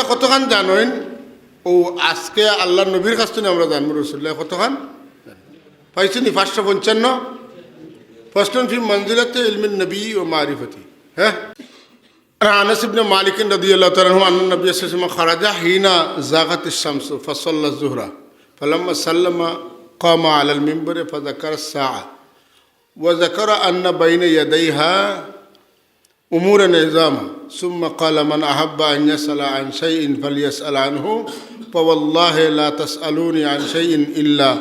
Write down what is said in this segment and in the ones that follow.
রসুল্লাহ কতখান জানেন ও আজকে আল্লাহ নবীর কাছ থেকে আমরা জানবো রসুল্লাহ কতখান পাইছেন পাঁচশো পঞ্চান্ন প্রশ্ন ফি মঞ্জিলাতে ইলমিন নবী ও মারিফতি হ্যাঁ আনাস ইবনে মালিক রাদিয়াল্লাহু তাআলা আনহু আন্না নবী সাল্লাল্লাহু আলাইহি ওয়াসাল্লাম খারাজা হিনা জাগাত الشمس فصلى الظهر فلما سلم قام على المنبر فذكر الساعه وذكر ان بين يديها أمور نظاما ثم قال من أحب أن يسأل عن شيء فليسأل عنه فوالله لا تسألوني عن شيء إلا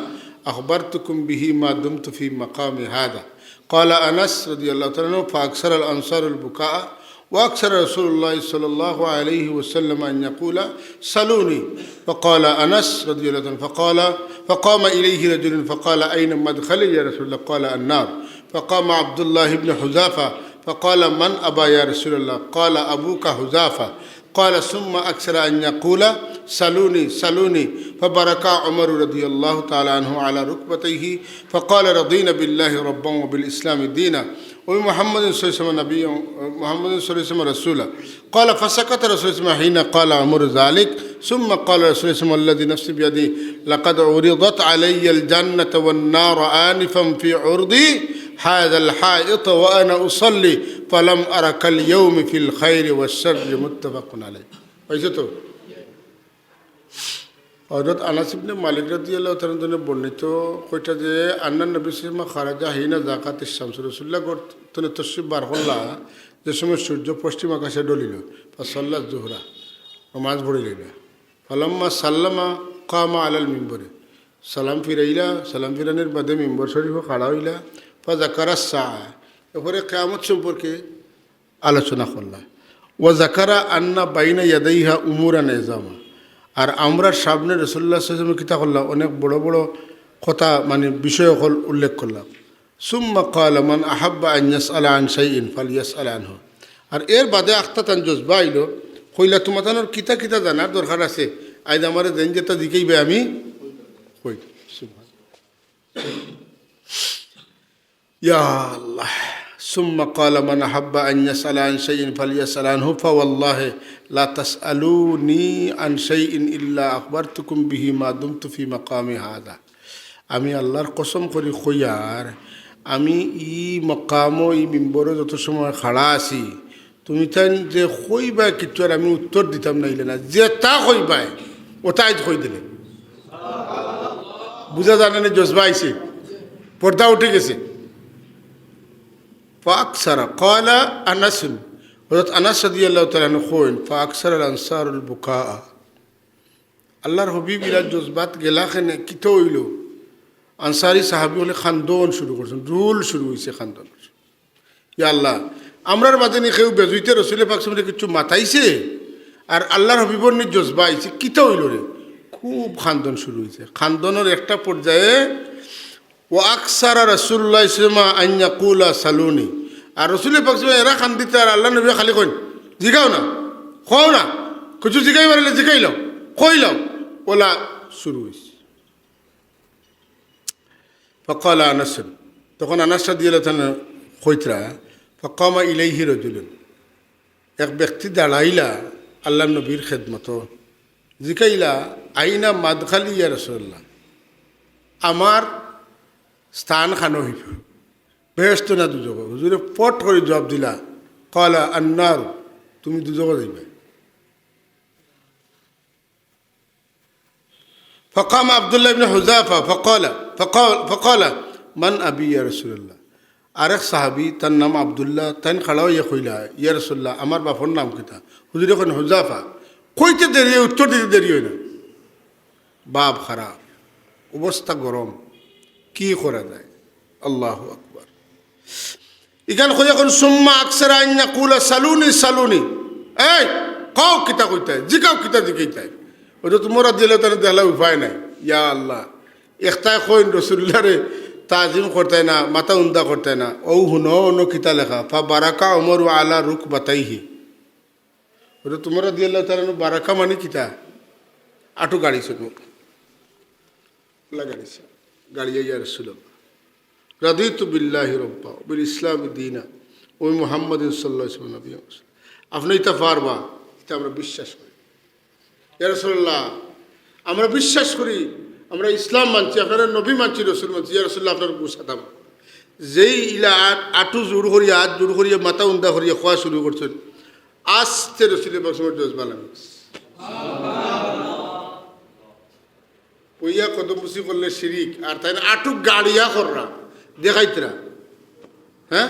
أخبرتكم به ما دمت في مقام هذا. قال أنس رضي الله عنه فأكثر الأنصار البكاء وأكثر رسول الله صلى الله عليه وسلم أن يقول سلوني فقال أنس رضي الله عنه فقال فقام إليه رجل فقال أين مدخلي يا رسول الله؟ قال النار. فقام عبد الله بن حذافة فقال من ابى يا رسول الله؟ قال أبوك حذافة. قال ثم أكثر أن يقول سلوني سلوني. فبركا عمر رضي الله تعالى عنه على ركبتيه فقال رضينا بالله ربا وبالإسلام دينا. وبمحمد صلى الله عليه وسلم نبيا محمد صلى الله عليه وسلم رسولا. قال فسكت رسول الله حين قال عمر ذلك. ثم قال رسول الله الذي نفسي بيده لقد عرضت علي الجنة والنار آنفا في عرضي هذا الحائط وأنا أصلي فلم أرك اليوم في الخير والشر متفق عليه পাইছে তো হজরত আনাসিবনে মালিক রাজি আল্লাহ তালনে বর্ণিত কইটা যে আন্নান নবী সিমা খারাজা হিনা জাকাত ইসলাম রসুল্লাহ তনে তসিব বার করলা যে সময় সূর্য পশ্চিম আকাশে ডলিল ফাসল্লা জোহরা মাছ ভরিল ফলাম্মা সাল্লামা কামা আলাল মিম্বরে সালাম ফিরাইলা সালাম ফিরানের বাদে মিম্বর শরীফ খাড়া হইলা ফাজাকারা সা এরপরে কেয়ামত সম্পর্কে আলোচনা করলা ও জাকারা আন্না বাইনা ইয়াদাইহা উমুরা নেজামা আর আমরা সামনে রসুল্লাহ সাল্লাম কিতা করলাম, অনেক বড় বড় কথা মানে বিষয় হল উল্লেখ করলাম। সুম্মা কাল মান আহাব্বা আন্যাস আলা আন সাইন ফালিয়াস আলা আনহ। আর এর বাদে আখতা তান জজবা আইল, কইলা, তোমার তানোর কিতা কিতা জানার দরকার আছে? আইজ আমার দেন যেটা দিকেইবে আমি কই। ইয়া আল্লাহ ثم قال من أحب أن يسأل عن شيء فليسأل عنه فوالله لا تسألوني عن شيء إلا أخبرتكم به ما دمت في مقام هذا আমি আল্লাহর কসম করি কইয়ার আমি ই মকাম ই মিম্বরে যত সময় খাড়া আছি তুমি তাই যে কইবা কিছু আর আমি উত্তর দিতাম নাইলে না যে তা কইবাই ওটাই কই দিলে বুঝা জানে না জজবা আইছে পর্দা উঠে গেছে فأكثر قال أنس حضرت أنس رضي الله تعالى عنه خوين فأكثر الأنصار البكاء আল্লাহর হবিব ইরা জজবাত গেলাখানে কিত হইল আনসারি সাহাবি হলে খান্দন শুরু করছেন রুল শুরু হয়েছে খান্দন ইয়া আল্লাহ আমরার মাঝে নি কেউ বেজুইতে রসুলের পাক সামনে কিছু মাথাইছে আর আল্লাহর হবিবর নি জজবা আইছে কিত হইল রে খুব খান্দন শুরু হয়েছে খান্দনের একটা পর্যায়ে ও আকসারা রসুল্লাহ ইসলামা আইয়া কুলা সালুনি আর রসুলের পাক এরা খান দিতে আর আল্লাহ নবী খালি কইন জিগাও না খাও না কিছু জিগাই পারলে জিগাই লও কই লও ওলা শুরু হয়েছে ফকাল আনাসন তখন আনাসটা দিয়ে কইতরা ফকামা ইলাইহি রজুলেন এক ব্যক্তি দাঁড়াইলা আল্লাহ নবীর খেদমত জিকাইলা আইনা মাদখালি ইয়া রসল্লাহ আমার স্থান খানো বেহস্ত না দুজক হুজুরে পট করে জবাব দিলা। কলা আন্নার তুমি দুজক যাইবা। ফকাম আবদুল্লাহ ইবনে হুজাফা, ফকলা ফকলা, মান আবি ইয়া রসুল্লাহ আরেক সাহাবি তার নাম আবদুল্লাহ, তাইন খালাও ইয়ে কইলা ইয়া রসুল্লাহ আমার বাপর নাম কিতা হুজুরে এখন হুজাফা, কইতে দেরি উত্তর দিতে দেরি হয় না? বাপ খারাপ অবস্থা গরম কি করা যায়? আল্লাহ আকবর। এখানে কই এখন সুম্মা আকসার আইনা কুলা সালুনি সালুনি। এই, কাও কিতা কইতে জিকাও কিতা জিকাইতে ওটা তোমরা দিলে তার দেহলা উপায় নাই। ইয়া আল্লাহ, একটাই কইন রসুল্লাহ রে তাজিম করতে না, মাথা উন্দা করতে না। ও হুন অন্য কিতা লেখা? ফা বারাকা অমর আলা রুক বাতাইহি ওটা তোমরা দিলে তার বারাকা মানে কিতা? আটু গাড়ি শুনো লাগাইছে গাড়িয়ে ইয়া রসুল্লাহ রাদিতু বিল্লাহি রব্বা বিল ইসলাম দিনা, ওই মোহাম্মদ সাল্লাহ নবী আপনি এটা পারবা এটা আমরা বিশ্বাস করি। ইয়ারসল্লাহ আমরা বিশ্বাস করি, আমরা ইসলাম মানছি, আপনারা নবী মানছি, রসুল মানছি ইয়ারসল্লাহ আপনার গুছাতাম যেই ইলা আট জোর করিয়া আট জোর করিয়া মাথা উন্দা করিয়া খোয়া শুরু করছেন, আস্তে রসুল বসমর জজবাল পইয়া কদমুসি করলে শিরিক, আর তাই না? আটুক গাড়িয়া কররা, দেখাইতরা। হ্যাঁ?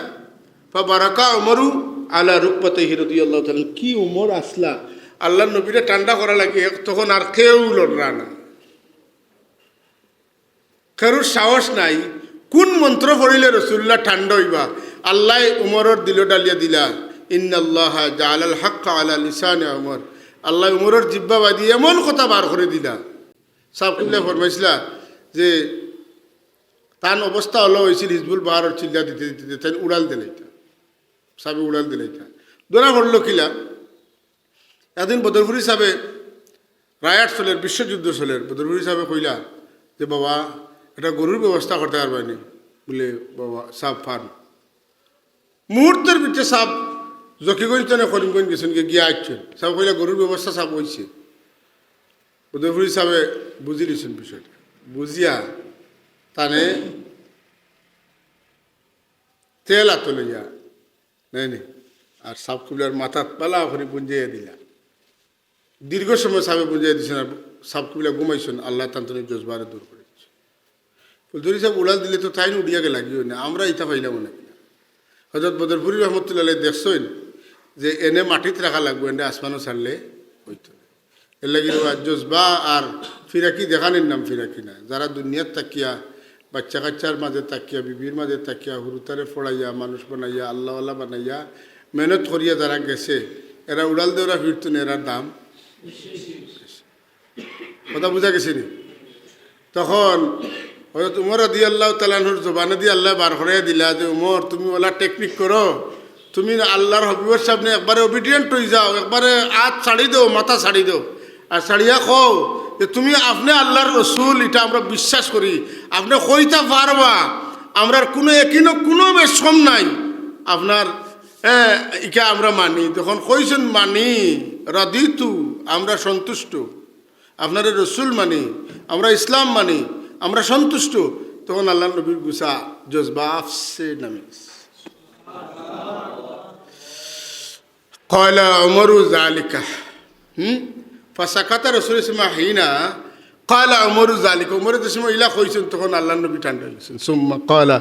বা বারাকা উমরু আলা রূপপতে হিরদি আল্লাহ তালেন কি উমর আসলা? আল্লাহ নবীরে ঠান্ডা করা লাগে, তখন আর কেউ লড়রা না। কারোর সাহস নাই, কোন মন্ত্র পড়িলে রসুল্লাহ ঠান্ডা হইবা? আল্লাহ উমরের দিল ডালিয়া দিলা, ইন্নাল্লাহ জালাল হাক্কা আলা লিসানে উমর। আল্লাহ উমরের জিব্বা বাদি এমন কথা বার করে দিলা। সাহকুল্লাহ ফরমাইছিলা যে তান অবস্থা হলো হয়েছিল হিজবুল বাহারের চিল্লা দিতে দিতে দিতে উড়াল দিলে এটা সাবে উড়াল দিলে এটা ধরা পড়ল কিলা একদিন বদরপুরি সাবে রায়াট চলের, বিশ্বযুদ্ধ চলের, বদরপুরি সাবে কইলা যে বাবা, এটা গরুর ব্যবস্থা করতে পারবেনি বলে বাবা সাপ ফান। মুহূর্তের ভিতরে সাপ জকিগঞ্জ তেনে করিমগঞ্জ গেছেন, গিয়া আসছেন সাপ কইলা গরুর ব্যবস্থা সাপ হয়েছে উদয়পুরি সাহেবে বুঝি দিয়েছেন বিষয়টা বুঝিয়া তানে তেল আতো লইয়া নাই আর সাপ কুবিলার মাথাত পালা ওখানে গুঞ্জাইয়া দিলা। দীর্ঘ সময় সাপে গুঞ্জাইয়া দিয়েছেন আর সাপ কুবিলা ঘুমাইছেন আল্লাহ তান্তনি জজবারে দূর করে ফুলদুরি সাহেব উড়াল দিলে তো তাই উড়িয়া গে লাগিও না। আমরা ইটা পাইলাম না হজরত বদরপুরি রহমতুল্লাহ দেখছেন যে এনে মাটিত রাখা লাগবে, এনে আসমানও ছাড়লে হইতো এর লাগি জজবা আর ফিরাকি দেখানির নাম ফিরাকি না। যারা দুনিয়ার তাকিয়া, বাচ্চা কাচ্চার মাঝে তাকিয়া, বিবির মাঝে তাকিয়া, হুরুতারে ফড়াইয়া, মানুষ বানাইয়া, আল্লাহওয়ালা বানাইয়া, মেহনত করিয়া যারা গেছে, এরা উড়াল দেওয়া ফিরত না এরার দাম। কথা বোঝা গেছে নি? তখন হয়তো উমর দি আল্লাহ তালানহুর জবানে দিয়ে আল্লাহ বার করে দিলা যে, উমর, তুমি ওলা টেকনিক করো। তুমি আল্লাহর হবিবর সামনে একবারে অবিডিয়েন্ট হয়ে যাও, একবারে আত ছাড়ি দেও, মাথা ছাড়ি দেও। আর ছাড়িয়া কও যে তুমি আপনি আল্লাহর রসুল এটা আমরা বিশ্বাস করি। আপনি কইতা পারবা আমরার কোনো একিনো কোনো বেশম নাই। আপনার হ্যাঁ ইকা আমরা মানি। তখন কইছেন মানি রাদিতু আমরা সন্তুষ্ট। আপনার রসুল মানি আমরা ইসলাম মানি আমরা সন্তুষ্ট। তখন আল্লাহ নবীর গুসা জজবা আফসে নামে কয়লা অমরু জালিকা হুম? ফাঁসাকাতা রসুল ইসমা হিনা কয়লা অমরু জালিকা উমরের সময় ইলা কইছেন তখন আল্লাহ নবী ঠান্ডা গেছেন। সুম্মা কয়লা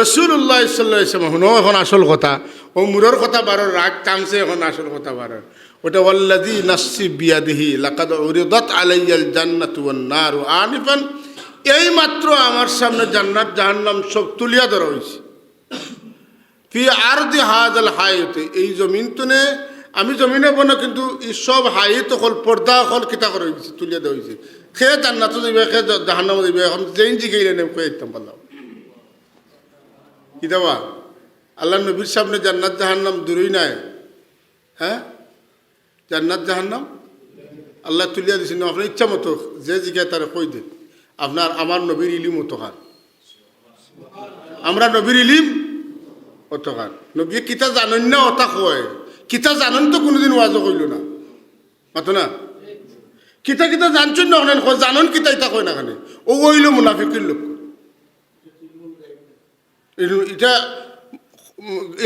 রসুল্লাহ ইসাল্লাহ ইসলাম শুনো এখন আসল কথা ও কথা বারোর রাগ টানছে, এখন আসল কথা বারোর। ওটা ওয়াল্লাদি নাসি বিয়াদিহি, লাকাদ উরিদাত আলাইয়াল জান্নাতু ওয়ান নারু আনিফান। এই মাত্র আমার সামনে জান্নাত, জাহান্নাম সব তুলিয়া ধরা হয়েছে ফি আর দি হাজাল হাইতে এই জমিন তুনে আমি জমিনে বনো কিন্তু সব হাইত হল পর্দা হল কিতা করে হয়েছে তুলিয়া দেওয়া হয়েছে খে জান্নাত দিবে খে জাহান্নাম দিবে, এখন যেইন জিগাইলে নেম কয়ে দিতাম পারলাম দেওয়া আল্লাহ নবীর সামনে জান্নাত জাহান্নাম দূরই নাই। হ্যাঁ জান্নাত জাহান্নাম? আল্লাহ তুলিয়া দিছেন আপনার ইচ্ছা মতো যে জিগায় তারা কই দেন আপনার আমার নবীর ইলিম মতো খান আমরা নবীর ইলিম অত খান নবী কিতা জানেন না অতা কয় কিতা জানেন তো কোনোদিন ওয়াজ কইল না। মাতো না? কিতা কিতা জানছেন না কয়, জানন কিতা ইতা কয় না খানে। ও ওইল মুনাফিকের লোক। এটা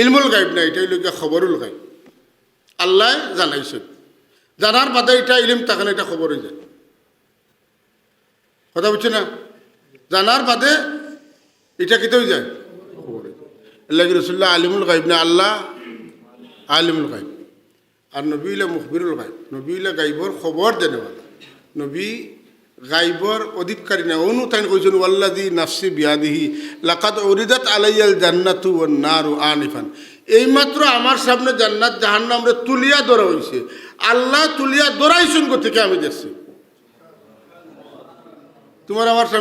ইলমুল গাইব না, এটা হইল খবরুল গাইব। আল্লাহ জানাইছেন জানার বাদে এটা ইলিম তাকানে এটা খবর হয়ে যায় কথা বুঝছ না? জানার বাদে এটা খবর হয়ে যায় আল্লাহ রসুল্লাহ আলিমুল গাইব না, আল্লাহ আলিমুল গাইব আর নবীলা মুখবিরুল গাইব নবীলা গাইবর খবর দেনেওয়ালা নবী গাইবর অধিকারী না অনু তাই কইছেন ওয়াল্লাদি নাফসি বিয়াদিহি লাকাত উরিদাত আলাইয়াল জান্নাতু ওয়ান নারু আনিফান। এইমাত্র আমার সামনে জান্নাত জাহান্নামরে তুলিয়া ধরা হয়েছে আল্লাহ তুলিয়া ধরাইছেন থেকে আমি দেখছি তোমার আমার সামনে